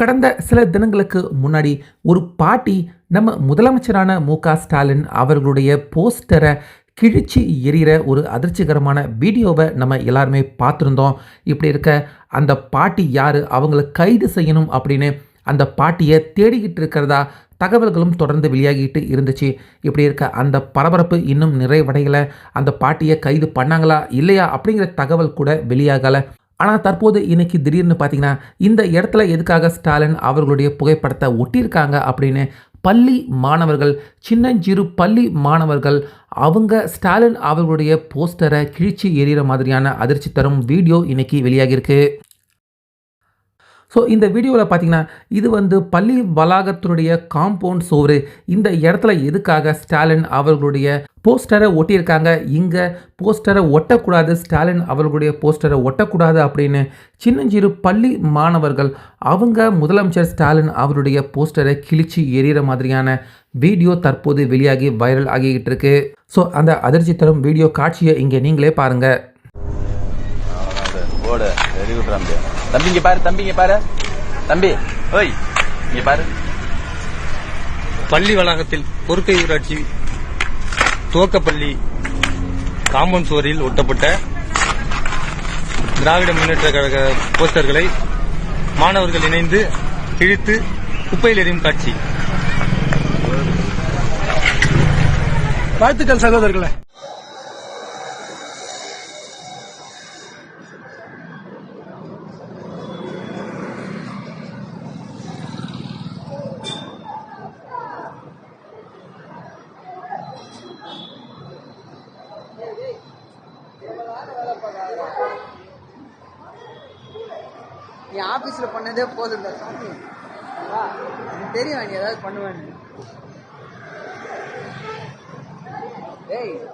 கடந்த சில தினங்களுக்கு முன்னாடி ஒரு பாட்டி நம்ம முதலமைச்சரான மு க ஸ்டாலின் அவர்களுடைய போஸ்டரை கிழிச்சு எறிகிற ஒரு அதிர்ச்சிகரமான வீடியோவை நம்ம எல்லாருமே பார்த்துருந்தோம். இப்படி இருக்க அந்த பாட்டி யார்? அவங்கள கைது செய்யணும் அப்படின்னு அந்த பாட்டியை தேடிக்கிட்டு இருக்கிறதா? தகவல்களும் தொடர்ந்து வெளியாகிட்டு இருந்துச்சு. இப்படி இருக்க அந்த பரபரப்பு இன்னும் நிறைவடையலை. அந்த பாட்டியை கைது பண்ணாங்களா? இல்லையா? அப்படிங்கிற தகவல் கூட வெளியாகலை. ஆனால் தற்போது இன்னைக்கு திடீர்னு பார்த்தீங்கன்னா இந்த இடத்துல எதுக்காக ஸ்டாலின் அவர்களுடைய புகைப்படத்தை ஒட்டியிருக்காங்க அப்படின்னு பள்ளி மாணவர்கள் சின்னஞ்சிறு பள்ளி மாணவர்கள் அவங்க ஸ்டாலின் அவர்களுடைய போஸ்டரை கிழிச்சு எறிகிற மாதிரியான அதிர்ச்சி தரும் வீடியோ இன்னைக்கு வெளியாகியிருக்கு. ஸோ இந்த வீடியோவில் பார்த்தீங்கன்னா இது வந்து பள்ளி வளாகத்தினுடைய காம்பவுண்ட் சோறு. இந்த இடத்துல எதுக்காக ஸ்டாலின் அவர்களுடைய போஸ்டரை ஒட்டியிருக்காங்க? இங்கே போஸ்டரை ஒட்டக்கூடாது ஸ்டாலின் அவர்களுடைய போஸ்டரை ஒட்டக்கூடாது அப்படின்னு சின்னஞ்சிறு பள்ளி மாணவர்கள் அவங்க முதலமைச்சர் ஸ்டாலின் அவருடைய போஸ்டரை கிழிச்சு எறிகிற மாதிரியான வீடியோ தற்போது வெளியாகி வைரல் ஆகிக்கிட்டு இருக்கு ஸோ அந்த அதிர்ச்சி தரும் வீடியோ காட்சியை இங்கே நீங்களே பாருங்கள் வெரி குட் தம்பி தம்பி இங்க பாரு தம்பி இங்க பாரு. தம்பி ஓய் இங்க பாரு. பள்ளி வளாகத்தில் பொறுக்கை ஊராட்சி துவக்கப்பள்ளி காம்பவுண்ட் சுவரில் ஒட்டப்பட்ட திராவிட முன்னேற்ற கழக போஸ்டர்களை மாணவர்கள் இணைந்து கிழித்து குப்பையில் எறியும் காட்சி. வாழ்த்துக்கள் சகோதரர்களே. நீ ஆபீஸ்ல பண்ணதே போதும்டா சாமி. எனக்கு தெரியும் நீ ஏதாவது பண்ணுவேன்னு? ஏய்